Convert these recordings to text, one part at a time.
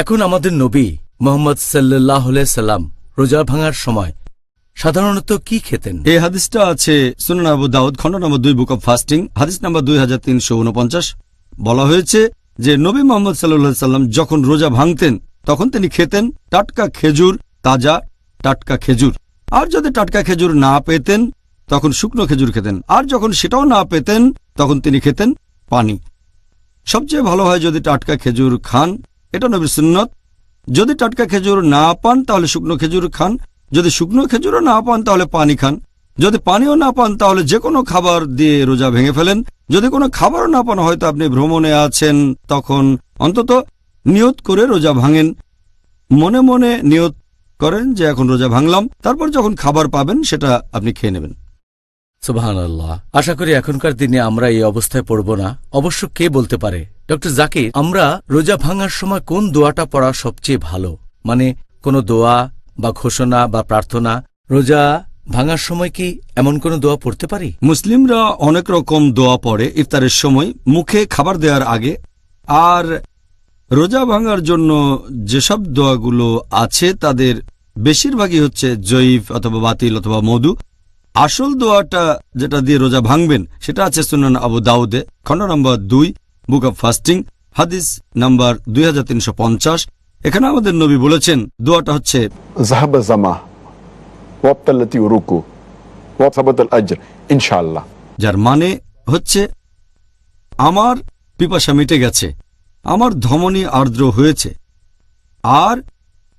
এখন আমাদের নবী মোহাম্মদ সাল্লাহ সাল্লাম রোজা ভাঙার সময় সাধারণত কি খেতেন? এই হাদিসটা আছে সুনান আবু দাউদ খণ্ড নম্বর দুই, বুক অব ফাস্টিং, হাদিস নম্বর দুই হাজার তিনশো উনপঞ্চাশ। বলা হয়েছে যে নবী মোহাম্মদ সাল্লাহ সাল্লাম যখন রোজা ভাঙতেন, তখন তিনি খেতেন টাটকা খেজুর, তাজা টাটকা খেজুর। আর যদি টাটকা খেজুর না পেতেন, তখন শুকনো খেজুর খেতেন। আর যখন সেটাও না পেতেন, তখন তিনি খেতেন পানি। সবচেয়ে ভালো হয় যদি টাটকা খেজুর খান এটা নবী সুন্নত। যদি টাটকা খেজুর না পান, তাহলে শুকনো খেজুর খান। যদি শুকনো খেজুরও না পান, তাহলে পানি খান। যদি পানিও না পান, তাহলে যে কোনো খাবার দিয়ে রোজা ভেঙে ফেলেন। যদি কোনো খাবারও না পান, হয়তো আপনি ভ্রমণে আছেন, তখন অন্তত নিয়ত করে রোজা ভাঙেন। মনে মনে নিয়ত করেন যে, এখন রোজা ভাঙলাম। তারপর যখন খাবার পাবেন, সেটা আপনি খেয়ে নেবেন। সুবাহান আশা করি এখনকার দিনে আমরা এই অবস্থায় পড়ব না। অবশ্য কে বলতে পারে? ডক্টর জাকির, আমরা রোজা ভাঙার সময় কোন দোয়াটা পড়া সবচেয়ে ভালো? মানে কোনো দোয়া বা ঘোষণা বা প্রার্থনা? রোজা ভাঙার সময় কি এমন কোনো দোয়া পড়তে পারি? মুসলিমরা অনেক রকম দোয়া পড়ে ইফতারের সময়, মুখে খাবার দেওয়ার আগে। আর রোজা ভাঙার জন্য যেসব দোয়াগুলো আছে, তাদের বেশিরভাগই হচ্ছে জয়ীফ অথবা বাতিল অথবা মধু। আসল দোয়াটা যেটা দিয়ে রোজা ভাঙবেন সেটা আছে সুনান আবু দাউদে খণ্ড নম্বর দুই বুক অব ফাস্টিং হাদিস নাম্বার দুই হাজার তিনশো পঞ্চাশ। এখানে আমাদের নবী বলেছেন দোয়াটা হচ্ছে যার মানে হচ্ছে আমার পিপাসা মিটে গেছে আমার ধমনী আর্দ্র হয়েছে আর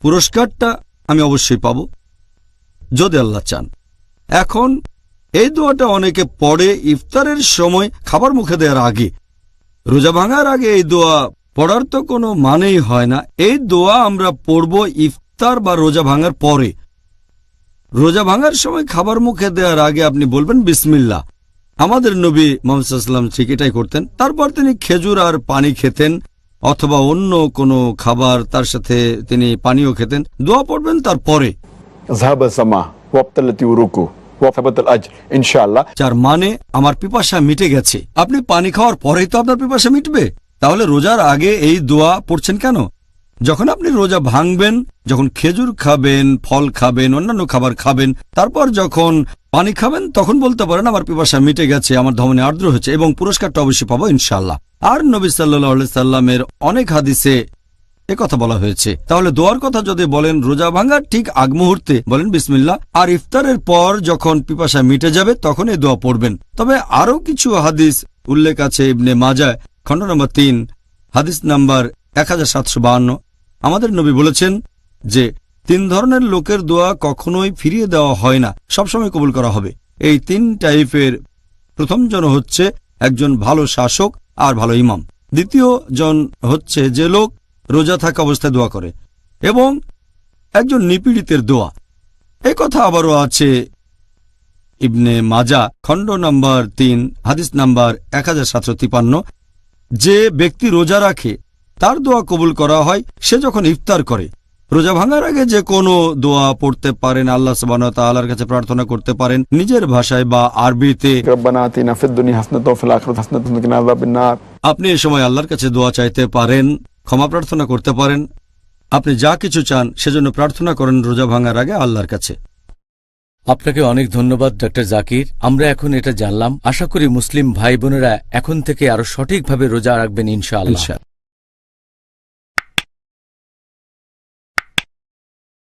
পুরস্কারটা আমি অবশ্যই পাব যদি আল্লাহ চান। এখন এই দোয়াটা অনেকে পড়ে ইফতারের সময় খাবার মুখে দেওয়ার আগে। রোজা ভাঙার আগে এই দোয়া পড়ার তো কোনো মানেই হয় না। এই দোয়া আমরা পড়ব ইফতার বা রোজা ভাঙার পরে। রোজা ভাঙার সময় খাবার মুখে দেওয়ার আগে আপনি বলবেন বিসমিল্লা আমাদের নবী মোহাম্মদাল্লাম ঠিক এটাই করতেন। তারপর তিনি খেজুর আর পানি খেতেন অথবা অন্য কোনো খাবার তার সাথে তিনি পানিও খেতেন। দোয়া পড়বেন তারপরে। যার মানে আমার পিপাসা মিটে গেছে। আপনি পানি খাওয়ার পরেই তো আপনার পিপাসা মিটবে। তাহলে রোজার আগে এই দোয়া পড়ছেন কেন? যখন আপনি রোজা ভাঙবেন, যখন খেজুর খাবেন, ফল খাবেন, অন্যান্য খাবার খাবেন, তারপর যখন পানি খাবেন, তখন বলতে পারেন, আমার পিপাসা মিটে গেছে, আমার ধমনে আর্দ্র হয়েছে এবং পুরস্কারটা অবশ্যই পাবো ইনশাল্লাহ আর নবী সাল্লাহ সাল্লামের অনেক হাদিসে কথা বলা হয়েছে। তাহলে দোয়ার কথা যদি বলেন, রোজা ভাঙার ঠিক আগ মুহূর্তে বলেন বিসমিল্লা আর ইফতারের পর যখন পিপাসা মিটে যাবে, তখন এই দোয়া পড়বেন। তবে আরও কিছু হাদিস উল্লেখ আছে ইবনে মাজায় খণ্ড নম্বর তিন, হাদিস নাম্বার এক আমাদের নবী বলেছেন যে, তিন ধরনের লোকের দোয়া কখনোই ফিরিয়ে দেওয়া হয় না, সবসময় কবুল করা হবে। এই তিন টাইপের প্রথম জন হচ্ছে একজন ভালো শাসক আর ভালো ইমাম। দ্বিতীয় জন হচ্ছে যে লোক রোজা থাকা অবস্থায় দোয়া করে। এবং একজন নিপীড়িতের দোয়া। এ কথা আবারও আছে ইবনে মাজা খণ্ড নাম্বার তিন হাদিস নাম্বার এক যে ব্যক্তি রোজা রাখে তার দোয়া কবুল করা হয় সে যখন ইফতার করে। রোজা ভাঙার আগে যে কোনো দোয়া পড়তে পারেন আল্লাহ সুবাহর কাছে প্রার্থনা করতে পারেন। নিজের ভাষায় বা আরবিতে আপনি এ সময় আল্লাহর কাছে দোয়া চাইতে পারেন। ক্ষমা প্রার্থনা করতে পারেন। আপনি যা কিছু চান সেজন্য প্রার্থনা করেন রোজা ভাঙার আগে আল্লাহর কাছে। আপনাকে অনেক ধন্যবাদ ডক্টর জাকির। আমরা এখন এটা জানলাম। আশা করি মুসলিম ভাই বোনেরা এখন থেকে আরও সঠিকভাবে রোজা রাখবেন ইনশাআল্লাহ। ইনশাআল্লাহ।